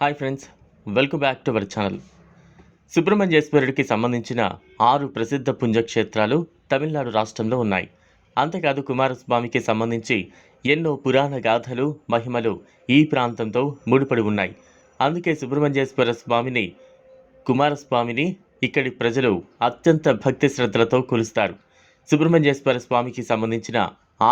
Hi friends welcome back to our channel. సుబ్రహ్మణ్యేశ్వరుడికి సంబంధించిన ఆరు ప్రసిద్ధ పుణ్యక్షేత్రాలు తమిళనాడు రాష్ట్రంలో ఉన్నాయి. అంతేకాదు కుమారస్వామికి సంబంధించి ఎన్నో పురాణ గాథలు మహిమలు ఈ ప్రాంతంతో ముడిపడి ఉన్నాయి. అందుకే సుబ్రహ్మణ్యేశ్వర స్వామిని కుమారస్వామిని ఇక్కడి ప్రజలు అత్యంత భక్తి శ్రద్ధలతో కొలుస్తారు. సుబ్రహ్మణ్యేశ్వర స్వామికి సంబంధించిన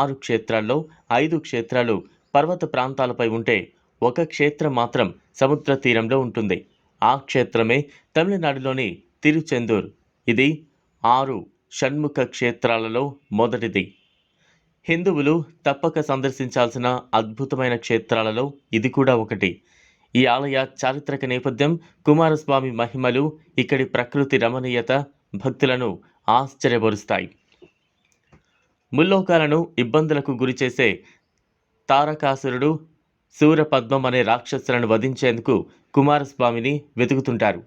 ఆరు క్షేత్రాల్లో ఐదు క్షేత్రాలు పర్వత ప్రాంతాలపై ఉంటే ఒక క్షేత్రం మాత్రం సముద్ర తీరంలో ఉంటుంది. ఆ క్షేత్రమే తమిళనాడులోని తిరుచెందూర్. ఇది ఆరు షణ్ముఖ క్షేత్రాలలో మొదటిది. హిందువులు తప్పక సందర్శించాల్సిన అద్భుతమైన క్షేత్రాలలో ఇది కూడా ఒకటి. ఈ ఆలయ చారిత్రక నేపథ్యం కుమారస్వామి మహిమలు ఇక్కడి ప్రకృతి రమణీయత భక్తులను ఆశ్చర్యపరుస్తాయి. ముల్లోకాలను ఇబ్బందులకు గురిచేసే తారకాసురుడు శూరపద్మం అనే రాక్షసులను వధించేందుకు కుమారస్వామిని వెతుకుతుంటారు.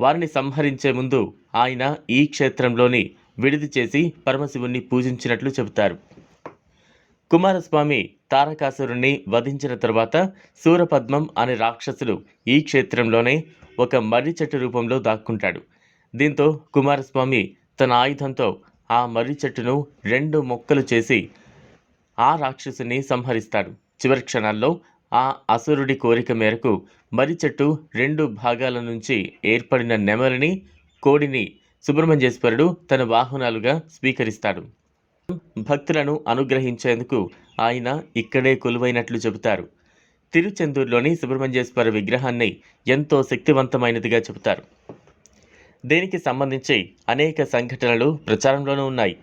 వారిని సంహరించే ముందు ఆయన ఈ క్షేత్రంలోని విడిది చేసి పరమశివుణ్ణి పూజించినట్లు చెబుతారు. కుమారస్వామి తారకాసురుణ్ణి వధించిన తరువాత శూరపద్మం అనే రాక్షసుడు ఈ క్షేత్రంలోనే ఒక మర్రి చెట్టు రూపంలో దాక్కుంటాడు. దీంతో కుమారస్వామి తన ఆయుధంతో ఆ మర్రి చెట్టును రెండు మొక్కలు చేసి ఆ రాక్షసుని సంహరిస్తాడు. చివరి క్షణాల్లో ఆ అసురుడి కోరిక మేరకు మర్రి చెట్టు రెండు భాగాల నుంచి ఏర్పడిన నెమలిని కోడిని సుబ్రహ్మణ్యేశ్వరుడు తన వాహనాలుగా స్వీకరిస్తాడు. భక్తులను అనుగ్రహించేందుకు ఆయన ఇక్కడే కొలువైనట్లు చెబుతారు. తిరుచెందూరులోని సుబ్రహ్మణ్యేశ్వర విగ్రహాన్ని ఎంతో శక్తివంతమైనదిగా చెబుతారు. దీనికి సంబంధించి అనేక సంఘటనలు ప్రచారంలోనూ ఉన్నాయి.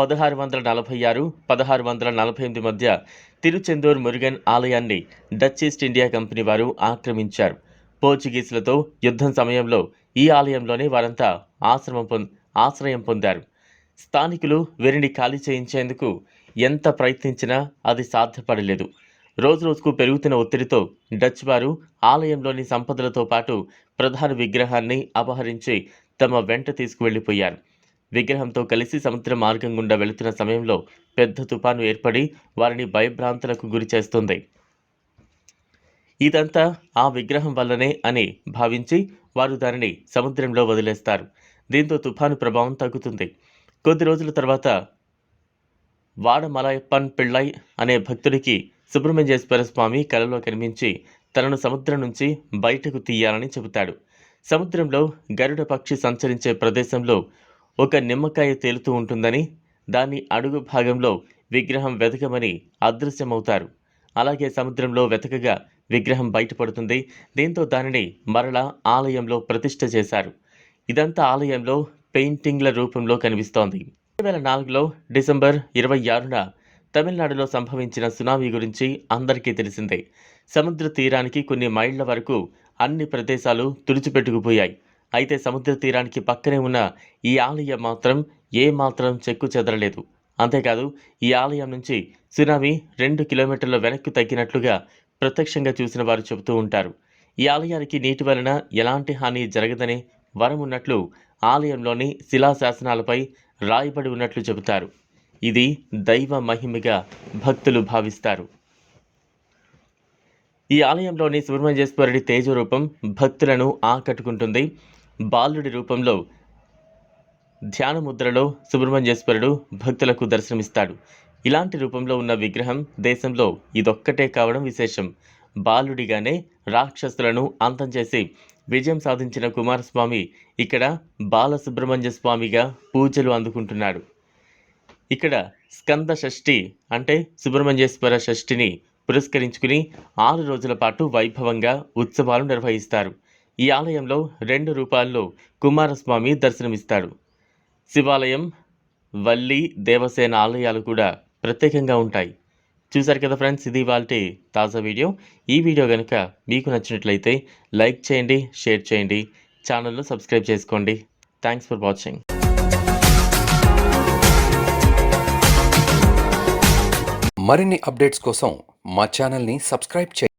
పదహారు వందల నలభై ఆరు పదహారు వందల నలభై ఎనిమిది మధ్య తిరుచెందూర్ మురుగన్ ఆలయాన్ని డచ్ ఈస్ట్ ఇండియా కంపెనీ వారు ఆక్రమించారు. పోర్చుగీసులతో యుద్ధం సమయంలో ఈ ఆలయంలోనే వారంతా ఆశ్రమం పొంద ఆశ్రయం పొందారు. స్థానికులు వీరిని ఖాళీ చేయించేందుకు ఎంత ప్రయత్నించినా అది సాధ్యపడలేదు. రోజురోజుకు పెరుగుతున్న ఒత్తిడితో డచ్ వారు ఆలయంలోని సంపదలతో పాటు ప్రధాన విగ్రహాన్ని అపహరించి తమ వెంట తీసుకువెళ్ళిపోయారు. విగ్రహంతో కలిసి సముద్ర మార్గం గుండా వెళుతున్న సమయంలో పెద్ద తుఫాను ఏర్పడి వారిని భయభ్రాంతులకు గురి చేస్తుంది. ఇదంతా ఆ విగ్రహం వల్లనే అని భావించి వారు దానిని సముద్రంలో వదిలేస్తారు. దీంతో తుఫాను ప్రభావం తగ్గుతుంది. కొద్ది రోజుల తర్వాత వాడమలయప్పన్ పిళ్ళై అనే భక్తుడికి సుబ్రహ్మణ్యేశ్వర స్వామి కలలో కనిపించి తనను సముద్రం నుంచి బయటకు తీయాలని చెబుతాడు. సముద్రంలో గరుడ పక్షి సంచరించే ప్రదేశంలో ఒక నిమ్మకాయ తేలుతూ ఉంటుందని దాని అడుగు భాగంలో విగ్రహం వెతకమని అదృశ్యమవుతారు. అలాగే సముద్రంలో వెతకగా విగ్రహం బయటపడుతుంది. దీంతో దానిని మరలా ఆలయంలో ప్రతిష్ఠ చేశారు. ఇదంతా ఆలయంలో పెయింటింగ్ల రూపంలో కనిపిస్తోంది. రెండు వేల నాలుగులో డిసెంబర్ ఇరవై ఆరున తమిళనాడులో సంభవించిన సునామీ గురించి అందరికీ తెలిసిందే. సముద్ర తీరానికి కొన్ని మైళ్ళ వరకు అన్ని ప్రదేశాలు తుడిచిపెట్టుకుపోయాయి. అయితే సముద్ర తీరానికి పక్కనే ఉన్న ఈ ఆలయం మాత్రం ఏ మాత్రం చెక్కు చెదరలేదు. అంతేకాదు ఈ ఆలయం నుంచి సునామీ రెండు కిలోమీటర్ల వెనక్కి తగ్గినట్లుగా ప్రత్యక్షంగా చూసిన వారు చెబుతూ ఉంటారు. ఈ ఆలయానికి నీటి వలన ఎలాంటి హాని జరగదనే వరం ఉన్నట్లు ఆలయంలోని శిలాశాసనాలపై రాయబడి ఉన్నట్లు చెబుతారు. ఇది దైవ మహిమగా భక్తులు భావిస్తారు. ఈ ఆలయంలోని సుబ్రహ్మణ్యేశ్వరుడి తేజ రూపం భక్తులను ఆకట్టుకుంటుంది. బాలుడి రూపంలో ధ్యానముద్రలో సుబ్రహ్మణ్యేశ్వరుడు భక్తులకు దర్శనమిస్తాడు. ఇలాంటి రూపంలో ఉన్న విగ్రహం దేశంలో ఇదొక్కటే కావడం విశేషం. బాలుడిగానే రాక్షసులను అంతం చేసి విజయం సాధించిన కుమారస్వామి ఇక్కడ బాలసుబ్రహ్మణ్య స్వామిగా పూజలు అందుకుంటున్నాడు. ఇక్కడ స్కంద షష్ఠి అంటే సుబ్రహ్మణ్యేశ్వర షష్ఠిని పురస్కరించుకుని ఆరు రోజుల పాటు వైభవంగా ఉత్సవాలు నిర్వహిస్తారు. ఈ ఆలయంలో రెండు రూపాల్లో కుమారస్వామి దర్శనమిస్తాడు. శివాలయం వల్లి దేవసేన ఆలయాలు కూడా ప్రత్యేకంగా ఉంటాయి. చూసారు కదా ఫ్రెండ్స్ ఇది వాళ్ళ తాజా వీడియో. ఈ వీడియో కనుక మీకు నచ్చినట్లయితే లైక్ చేయండి షేర్ చేయండి ఛానల్ను సబ్స్క్రైబ్ చేసుకోండి. Thanks for watching. మరిన్ని అప్డేట్స్ కోసం మా ఛానల్ని సబ్స్క్రైబ్ చేయండి.